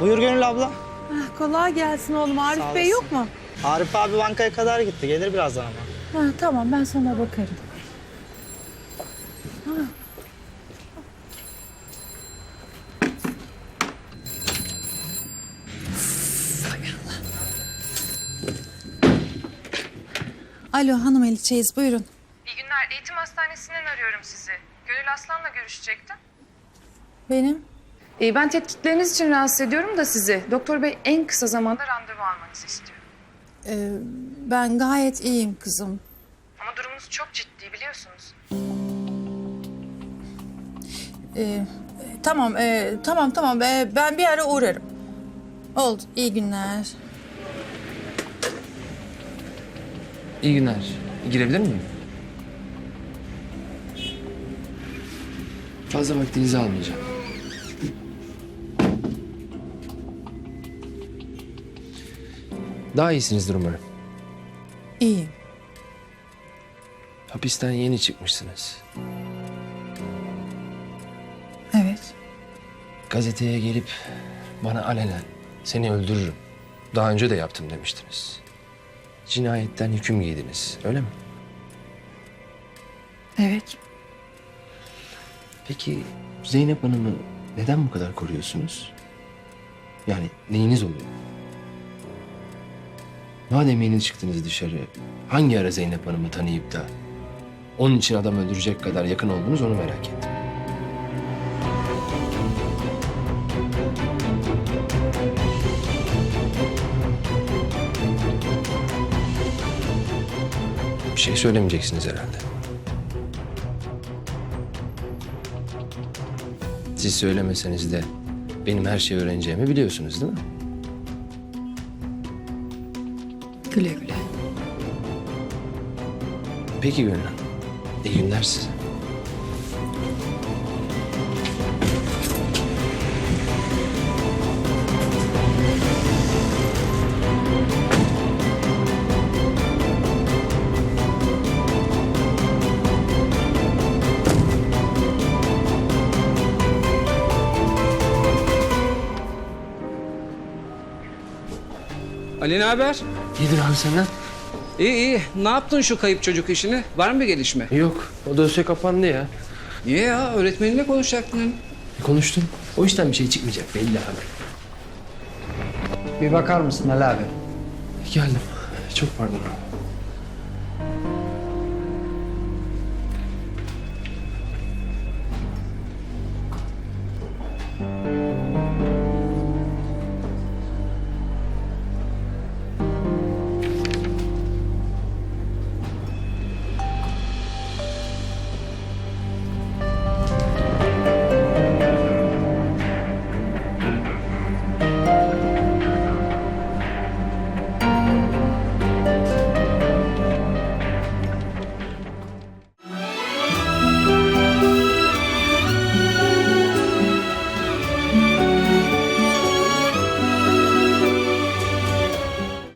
Buyur Gönül abla. Ah, kolay gelsin oğlum. Arif Sağ Bey olasın. yok mu? Arif abi bankaya kadar gitti. Gelir birazdan ama. Ha, tamam ben sana bakarım. Ha. Alo hanım Eli Çeyiz buyurun. Eğitim Hastanesi'nden arıyorum sizi. Gönül Aslan'la görüşecektim. Benim. Ee, ben tetkikleriniz için rahatsız ediyorum da sizi. Doktor Bey en kısa zamanda randevu almanızı istiyor. Ee, ben gayet iyiyim kızım. Ama durumunuz çok ciddi biliyorsunuz. Ee, tamam e, tamam tamam Ee, ben bir ara uğrarım. Oldu iyi günler. İyi günler. Girebilir miyim? Fazla vaktinizi almayacağım. Daha iyisinizdir umarım. İyiyim. Hapisten yeni çıkmışsınız. Evet. Gazeteye gelip bana alenen seni öldürürüm. Daha önce de yaptım demiştiniz. Cinayetten hüküm giydiniz, öyle mi? Evet. Peki Zeynep Hanım'ı neden bu kadar koruyorsunuz? Yani neyiniz oluyor? Madem yeni çıktınız dışarı, hangi ara Zeynep Hanım'ı tanıyıp da onun için adam öldürecek kadar yakın oldunuz onu merak ettim. Bir şey söylemeyeceksiniz herhalde. Siz söylemeseniz de benim her şeyi öğreneceğimi biliyorsunuz değil mi? Güle güle. Peki Gönül Hanım. İyi günler size. Ali ne haber? İyidir abi senden. İyi iyi. Ne yaptın şu kayıp çocuk işini? Var mı bir gelişme? Yok o dosya kapandı ya. Niye ya? Öğretmeninle konuşacaktın. hani. Konuştum. O işten bir şey çıkmayacak belli abi. Bir bakar mısın Ali abi? Geldim. Çok pardon abi.